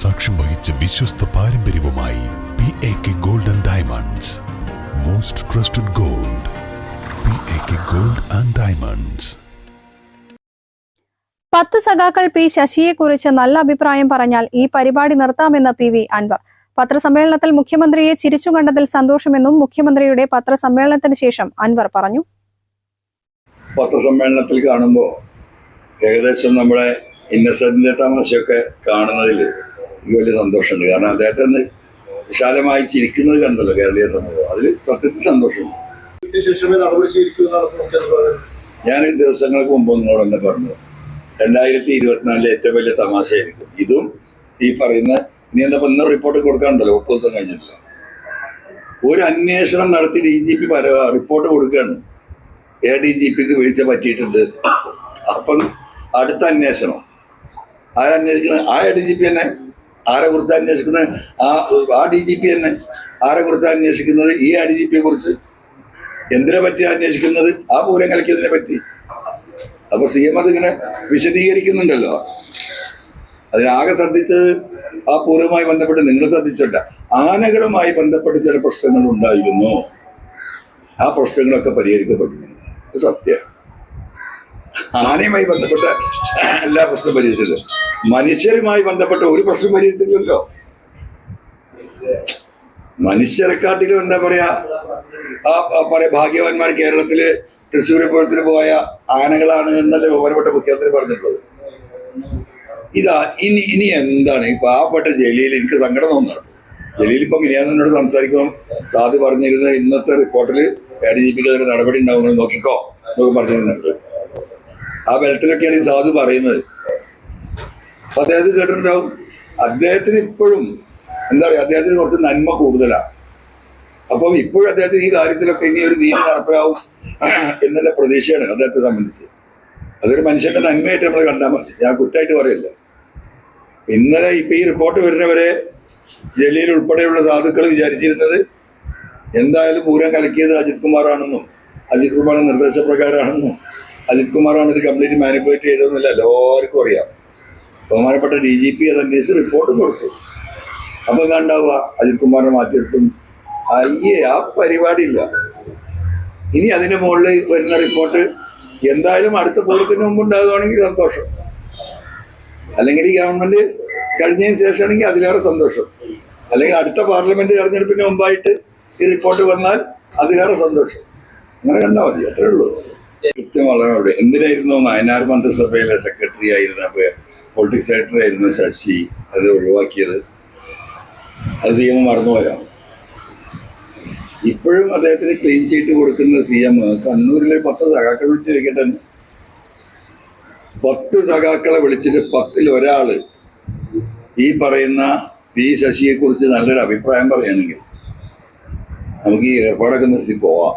സാക്ഷ്യം വഹിച്ച വിശ്വസ്ത പാരമ്പര്യവുമായി P A K gold and diamonds most trusted gold P A K gold and diamonds പത്ത് സഖാക്കൾ പി ശശിയെക്കുറിച്ച് നല്ല അഭിപ്രായം പറഞ്ഞാൽ ഈ പരിപാടി നിർത്താമെന്ന് പി വി അൻവർ. പത്രസമ്മേളനത്തിൽ മുഖ്യമന്ത്രിയെ ചിരിച്ചു കണ്ടതിൽ സന്തോഷമെന്നും മുഖ്യമന്ത്രിയുടെ പത്രസമ്മേളനത്തിന് ശേഷം അൻവർ പറഞ്ഞു. പത്രസമ്മേളനത്തിൽ കാണുമ്പോൾ ഏകദേശം നമ്മുടെ ഇന്നസെന്റിന്റെ തമാശയൊക്കെ കാണുന്നതിൽ എനിക്ക് വലിയ സന്തോഷമുണ്ട്. കാരണം അദ്ദേഹത്തെ ഒന്ന് വിശാലമായി ചിരിക്കുന്നത് കണ്ടല്ലോ കേരളീയ സമൂഹം. അതിൽ സത്യത്തിൽ സന്തോഷമുണ്ട് ഞാൻ ദിവസങ്ങൾക്ക് മുമ്പ് നിങ്ങളോട് തന്നെ പറഞ്ഞു. രണ്ടായിരത്തി ഇരുപത്തിനാലിലെ ഏറ്റവും വലിയ തമാശയായിരിക്കും. ഇതും ഈ പറയുന്ന ഇനി എന്താ ഇന്ന് റിപ്പോർട്ട് കൊടുക്കാണ്ടല്ലോ മുപ്പത് ദിവസം കഴിഞ്ഞിട്ടില്ല. ഒരു അന്വേഷണം നടത്തി ഡി ജി പി റിപ്പോർട്ട് കൊടുക്കുകയാണ്. എ ഡി ജി പിക്ക് വീഴ്ച പറ്റിയിട്ടുണ്ട്. അപ്പം അടുത്ത അന്വേഷണം. ആ അന്വേഷിക്കണം ആ എ ഡി ജി പി തന്നെ ആരെ കുറിച്ച് അന്വേഷിക്കുന്നത്? ആ ആ ഡി ജി പി തന്നെ. ആരെ കുറിച്ച് അന്വേഷിക്കുന്നത്? ഈ ആ ഡി ജി പിയെ കുറിച്ച്. എന്തിനെ പറ്റി അന്വേഷിക്കുന്നത്? ആ പൂരം കലക്കിയതിനെ പറ്റി? അപ്പൊ സി എം അതിങ്ങനെ വിശദീകരിക്കുന്നുണ്ടല്ലോ. അതിനാകെ ശ്രദ്ധിച്ചത് ആ പൂരവുമായി ബന്ധപ്പെട്ട് നിങ്ങൾ ശ്രദ്ധിച്ചില്ല ആനകളുമായി ബന്ധപ്പെട്ട് ചില പ്രശ്നങ്ങൾ ഉണ്ടായിരുന്നു. ആ പ്രശ്നങ്ങളൊക്കെ പരിഹരിക്കപ്പെട്ടു. സത്യം. ആനയുമായി ബന്ധപ്പെട്ട എല്ലാ പ്രശ്നവും പരിഹരിച്ചത്. മനുഷ്യരുമായി ബന്ധപ്പെട്ട ഒരു പ്രശ്നം പരിഹരിച്ചില്ലല്ലോ മനുഷ്യരെക്കാട്ടിലും എന്താ പറയാ ആ പറയാ ഭാഗ്യവാന്മാർ കേരളത്തിൽ തൃശ്ശൂർ പോയ ആനകളാണ് എന്നല്ലേ ബഹുമാനപ്പെട്ട മുഖ്യമന്ത്രി പറഞ്ഞിട്ടുള്ളത്. ഇതാ ഇനി ഇനി എന്താണ്? ഈ പാവപ്പെട്ട ജലീൽ എനിക്ക് സങ്കടം തോന്നുന്നു. ജലീൽ ഇപ്പം മിനിയാന്നോട് സംസാരിക്കുമ്പോൾ സാധു പറഞ്ഞിരുന്ന ഇന്നത്തെ റിപ്പോർട്ടിൽ എ ഡി ജി പിക്ക് അതിന് നടപടി ഉണ്ടാവുമെന്ന് നോക്കിക്കോ. എന്നൊക്കെ പറഞ്ഞിരുന്നുണ്ട് ആ ബെൽറ്റിലൊക്കെയാണ് ഈ സാധു പറയുന്നത്. അപ്പൊ അദ്ദേഹത്തിന് കേട്ടിട്ടുണ്ടാവും. അദ്ദേഹത്തിന് ഇപ്പോഴും എന്താ പറയാ അദ്ദേഹത്തിന് കുറച്ച് നന്മ കൂടുതലാണ് അപ്പം ഇപ്പോഴും അദ്ദേഹത്തിന് ഈ കാര്യത്തിലൊക്കെ ഇനി ഒരു നീതി നടപ്പിലാവും എന്നുള്ള പ്രതീക്ഷയാണ് അദ്ദേഹത്തെ സംബന്ധിച്ച്. അതൊരു മനുഷ്യന്റെ നന്മയായിട്ട് നമ്മൾ കണ്ടാൽ മതി. ഞാൻ കുറ്റമായിട്ട് പറയില്ല. ഇന്നലെ ഇപ്പൊ ഈ റിപ്പോർട്ട് വരുന്നവരെ ജലീൽ ഉൾപ്പെടെയുള്ള സാധുക്കൾ വിചാരിച്ചിരുന്നത് എന്തായാലും പൂരം കലക്കിയത് അജിത് കുമാറാണെന്നും അജിത് കുമാറിന്റെ നിർദ്ദേശപ്രകാരമാണെന്നും അജിത് കുമാറാണ് ഇത് കംപ്ലീറ്റ് മാനിപ്പുലേറ്റ് ചെയ്തതെന്നല്ല എല്ലാവർക്കും അറിയാം. ബഹുമാനപ്പെട്ട ഡി ജി പി എന്ന കേസ് റിപ്പോർട്ട് കൊടുത്തു. അപ്പൊ എന്താ ഉണ്ടാവുക അജിത് കുമാറിനെ മാറ്റിയിട്ടും അയ്യേ ആ പരിപാടി ഇല്ല ഇനി അതിന്റെ മുകളിൽ വരുന്ന റിപ്പോർട്ട് എന്തായാലും അടുത്ത പൂരത്തിന് മുമ്പ് ഉണ്ടാകുകയാണെങ്കിൽ സന്തോഷം. അല്ലെങ്കിൽ ഈ ഗവൺമെന്റ് കഴിഞ്ഞതിന് ശേഷമാണെങ്കിൽ അതിലേറെ സന്തോഷം. അല്ലെങ്കിൽ അടുത്ത പാർലമെന്റ് തെരഞ്ഞെടുപ്പിന് മുമ്പായിട്ട് ഈ റിപ്പോർട്ട് വന്നാൽ അതിലേറെ സന്തോഷം. അങ്ങനെ കണ്ടാൽ മതി. അത്രേ ഉള്ളൂ. കൃത്യം വളരെ അവിടെ എന്തിനായിരുന്നു നയനാർ മന്ത്രിസഭയിലെ സെക്രട്ടറി ആയിരുന്ന പൊളിറ്റിക്സ് സെക്രട്ടറി ആയിരുന്നു ശശി അത് ഒഴിവാക്കിയത്? അത് സി എം മറന്നുപോയോ? ഇപ്പോഴും അദ്ദേഹത്തിന് ക്ലീൻ ചീറ്റ് കൊടുക്കുന്ന സി എം കണ്ണൂരിലെ പത്ത് സഖാക്കളെ വിളിച്ച് ചോദിക്കട്ടെ പത്ത് സഖാക്കളെ വിളിച്ചിട്ട് പത്തിൽ ഒരാൾ ഈ പറയുന്ന പി ശശിയെ കുറിച്ച് നല്ലൊരു അഭിപ്രായം പറയുകയാണെങ്കിൽ നമുക്ക് ഈ ഏർപ്പാടൊക്കെ നിർത്തി പോവാം.